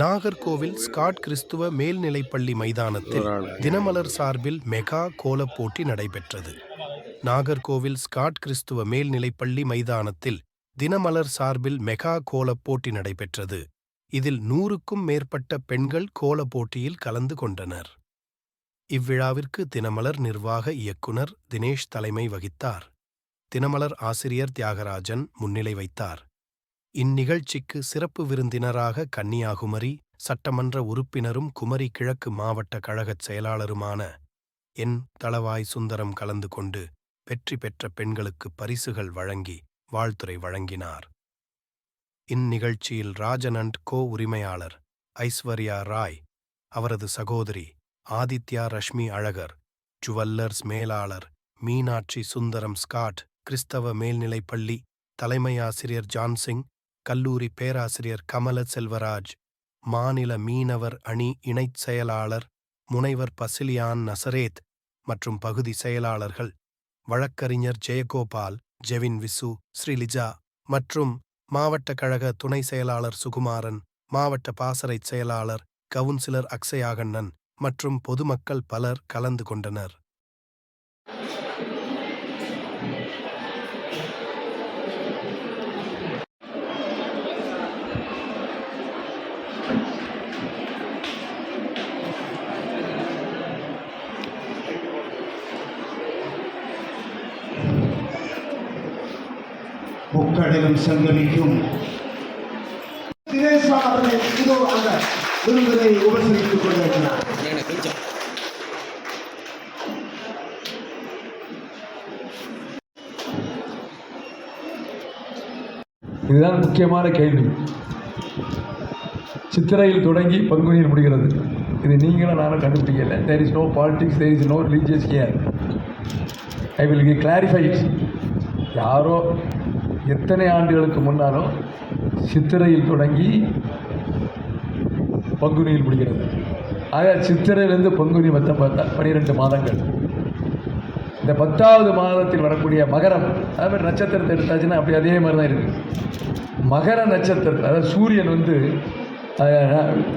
Nagercoil Scott கிறிஸ்துவ மேல்நிலைப்பள்ளி மைதானத்தில் தினமலர் சார்பில் மெகா கோலப் போட்டி நடைபெற்றது. நாகர்கோவில் ஸ்காட் கிறிஸ்துவ மேல்நிலைப்பள்ளி மைதானத்தில் தினமலர் சார்பில் மெகா கோலப் போட்டி நடைபெற்றது. இதில் நூறுக்கும் மேற்பட்ட பெண்கள் கோலப் போட்டியில் கலந்து கொண்டனர். இவ்விழாவிற்கு தினமலர் நிர்வாக இயக்குனர் தினேஷ் தலைமை வகித்தார். தினமலர் ஆசிரியர் தியாகராஜன் முன்னிலை வைத்தார். இந்நிகழ்ச்சிக்கு சிறப்பு விருந்தினராக கன்னியாகுமரி சட்டமன்ற உறுப்பினரும் குமரி கிழக்கு மாவட்ட கழகச் செயலாளருமான என். தளவாய் சுந்தரம் கலந்து கொண்டு வெற்றி பெற்ற பெண்களுக்கு பரிசுகள் வழங்கி வாழ்த்துரை வழங்கினார். இந்நிகழ்ச்சியில் ராஜனண்ட் கோ உரிமையாளர் ஐஸ்வர்யா ராய் அவரது சகோதரி ஆதித்யா ரஷ்மி அழகர் ஜுவல்லர்ஸ் மேலாளர் மீனாட்சி சுந்தரம் ஸ்காட் கிறிஸ்தவ மேல்நிலைப்பள்ளி தலைமையாசிரியர் ஜான்சிங் கல்லூரி பேராசிரியர் கமல செல்வராஜ் மாநில மீனவர் அணி இணைச் செயலாளர் முனைவர் பசிலியான் நசரேத் மற்றும் பகுதி செயலாளர்கள் வழக்கறிஞர் ஜெயகோபால் ஜெவின் விசு ஸ்ரீலிஜா மற்றும் மாவட்ட கழக துணை செயலாளர் சுகுமாரன் மாவட்ட பாசறைச் செயலாளர் கவுன்சிலர் அக்ஷயாகண்ணன் மற்றும் பொதுமக்கள் பலர் கலந்து கொண்டனர். கடலும் சங்கமிக்கும். அவர்கள் இதோ அந்த விருந்தினை உபசரித்துக் கொண்டிருக்கிறார். இதுதான் முக்கியமான கேள்வி. சித்திரையில் தொடங்கி பங்குனியில் முடிகிறது. இது நீங்களும் நானும் கண்டுபிடிக்கல there is no politics there is no religious care I will clarify யாரோ எத்தனை ஆண்டுகளுக்கு முன்னாலும் சித்திரையில் தொடங்கி பங்குனியில் முடிகிறது. ஆக சித்திரையிலிருந்து பங்குனி மொத்தம் பார்த்தா பன்னிரெண்டு மாதங்கள். இந்த பத்தாவது மாதத்தில் வரக்கூடிய மகரம் அதே மாதிரி நட்சத்திரத்தை எடுத்தாச்சுன்னா அப்படி அதே மாதிரி தான் இருக்குது மகர நட்சத்திரத்தில் அதாவது சூரியன் வந்து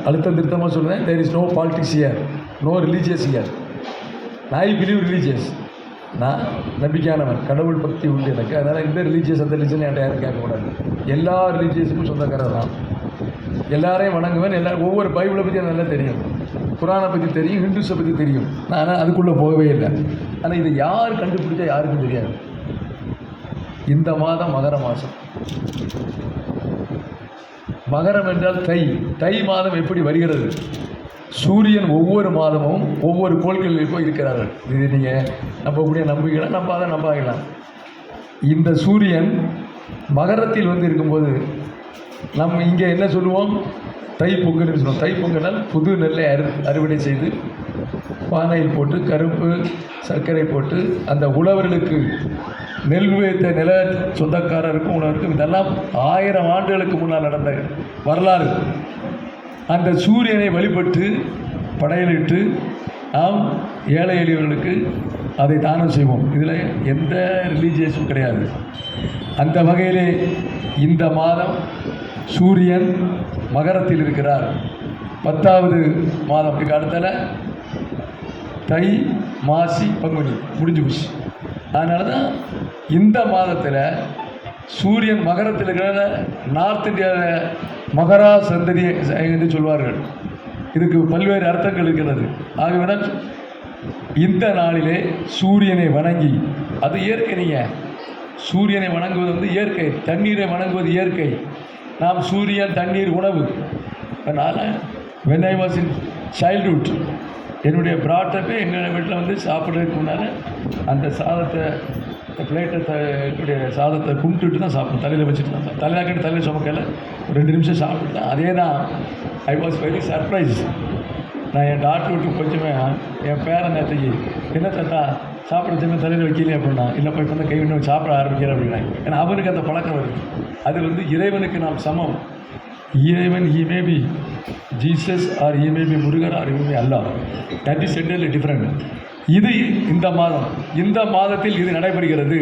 அழுத்தம் திருத்தமாக சொல்லுவேன் there is no politics here no religious here I believe religious நான் நம்பிக்கையானவன் கடவுள் பக்தி உண்டு எனக்கு. அதனால் இந்த ரிலீஜியஸ் அந்த ரிலீஜன் என்கிட்ட யாரும் கேட்கக்கூடாது. எல்லா ரிலீஜியஸுக்கும் சொந்தக்காரர் தான் எல்லாரையும் வணங்குவேன் எல்லா ஒவ்வொரு பைபிளை பற்றி எனக்கு நல்லா தெரியும். குரானை பற்றி தெரியும் ஹிந்துஸை பற்றி தெரியும். நான் ஆனால் அதுக்குள்ளே போகவே இல்லை. ஆனால் இதை யார் கண்டுபிடிச்சா யாருக்கும் தெரியாது. இந்த மாதம் மகர மாதம் மகரம் என்றால் தை. தை மாதம் எப்படி வருகிறது? சூரியன் ஒவ்வொரு மாதமும் ஒவ்வொரு கோள்களில் போய் இருக்கிறார்கள். இது நீங்கள் நம்பக்கூடிய நம்பிக்கலாம் நம்பாத நம்பாகலாம் இந்த சூரியன் மகரத்தில் வந்து இருக்கும்போது நம்ம இங்கே என்ன சொல்லுவோம்? தை பொங்கல்னு சொல்லுவோம். தை பொங்கலால் புது நெல்லை அறு அறுவடை செய்து பானையில் போட்டு கருப்பு சர்க்கரை போட்டு அந்த உழவர்களுக்கு நெல் வைத்த நில சொந்தக்காரருக்கும் உணவருக்கும் இதெல்லாம் ஆயிரம் ஆண்டுகளுக்கு முன்னால் நடந்த வரலாறு. அந்த சூரியனை வழிபட்டு படையலிட்டு நாம் ஏழை எளியவர்களுக்கு அதை தானம் செய்வோம். இதில் எந்த ரிலீஜியஸும் கிடையாது. அந்த வகையிலே இந்த மாதம் சூரியன் மகரத்தில் இருக்கிறார். பத்தாவது மாதம். இதுக்கு அடுத்தால தை மாசி பங்குனி. முடிஞ்சு போச்சு. அதனால தான் இந்த மாதத்தில் சூரியன் மகரத்தில் இருக்கிற நார்த் இந்தியாவில் மகரா சந்ததி என்று சொல்வார்கள். இதுக்கு பல்வேறு அர்த்தங்கள் இருக்கிறது. ஆகவேனால் இந்த நாளிலே சூரியனை வணங்கி அது இயற்கை நீங்கள் சூரியனை வணங்குவது வந்து இயற்கை தண்ணீரை வணங்குவது இயற்கை. நாம் சூரியன் தண்ணீர் உணவு. அதனால் when I was in childhood என்னுடைய ப்ராட்டப்பே எங்கள் வீட்டில் வந்து சாப்பிட்றதுக்கு முன்னால் அந்த சாதத்தை பிளேட்டை த என்னுடைய சாதத்தை கும்பிட்டுட்டு தான் சாப்பிடும் தலையில் வச்சுட்டு தான் தலையில் கட்டி தலையில் சுமக்கல. ஒரு ரெண்டு நிமிஷம் சாப்பிட்டேன் அதே தான் ஐ வாஸ் வெரி சர்ப்ரைஸ் நான் என் டாக்டர் விட்டு கொஞ்சமே என் பேரன் நேற்றுக்கு என்ன தாத்தா சாப்பிட தலையில் வைக்கலையே? அப்படின்னா இல்லைப்பா இப்போ தான் கை இன்னும் சாப்பிட ஆரம்பிக்கிறேன் அப்படின்னா ஏன்னா அவனுக்கு அந்த பழக்கம் வருது. அது வந்து இறைவனுக்கு நாம் சமம். இறைவன் he may be Jesus or he may be Murugar or he may Allah that is entirely different இது இந்த மாதம். இந்த மாதத்தில் இது நடைபெறுகிறது.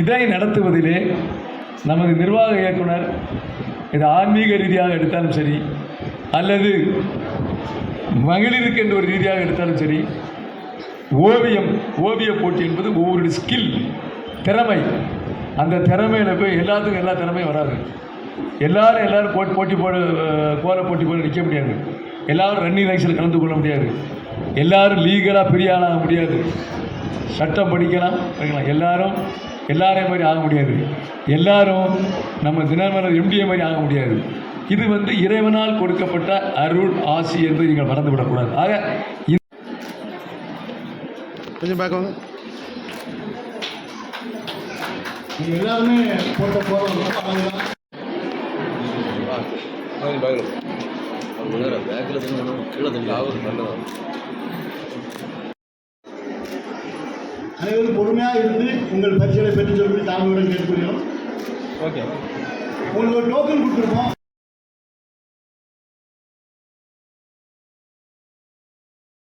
இதை நடத்துவதிலே நமது நிர்வாக இயக்குனர் இது ஆன்மீக ரீதியாக எடுத்தாலும் சரி அல்லது மகளிருக்கு என்ற ஒரு ரீதியாக எடுத்தாலும் சரி ஓவியம் ஓவிய போட்டி என்பது ஒவ்வொரு ஸ்கில் திறமை. அந்த திறமையில போய் எல்லாத்துக்கும் எல்லா திறமையும் வராது. எல்லாரும் எல்லாரும் போட்டி போட்டி போட கோல போட்டி போட நிற்க முடியாது. எல்லாரும் ரன்னிங் ரேஸில் கலந்து கொள்ள முடியாது. எல்லாரும் லீகலாக பெரிய ஆளாக முடியாது. சட்டம் படிக்கலாம் படிக்கலாம். எல்லாரும் எல்லாரையும் மாதிரி ஆக முடியாது. எல்லாரும் நம்ம தினமலர் எம்டிஏ மாதிரி ஆக முடியாது. இது வந்து இறைவனால் கொடுக்கப்பட்ட அருள் ஆசி என்று நீங்கள் மறந்துவிடக்கூடாது. ஆக கொஞ்சம் பார்க்க எல்லாருமே போட்ட போகிறோம் அதுதான் பேக்கில் தண்ணி கீழே தண்ணி ஆகுது நல்லதா. அனைவரும் பொறுமையாக இருந்து உங்கள் பரிசுகளை பெற்று சொல்லி தாழ்வுடன் கேட்கிறோம் ஓகே உங்களுக்கு ஒரு டோக்கன் கொடுத்துருக்கோம்.